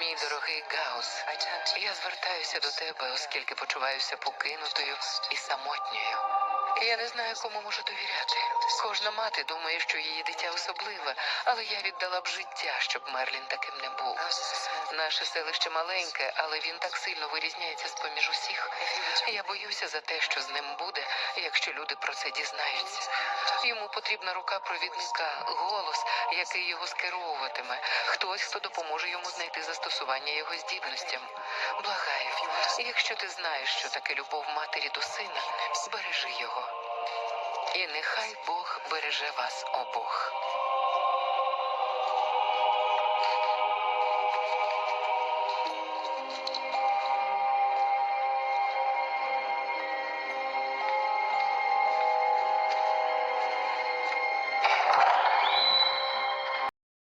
Мій дорогий Гаус, я звертаюся до тебе, оскільки почуваюся покинутою і самотньою. Я не знаю, кому можу довіряти. Кожна мати думає, що її дитя особливе, але я віддала б життя, щоб Мерлін таким не був. Наше селище маленьке, але він так сильно вирізняється з поміж усіх. Я боюся за те, що з ним буде, якщо люди про це дізнаються. Йому потрібна рука провідника, голос, який його скеровуватиме, хтось, хто допоможе йому знайти застосування його здібностям. Благаю, якщо ти знаєш, що таке любов матері до сина, збережи його. І нехай Бог береже вас обох.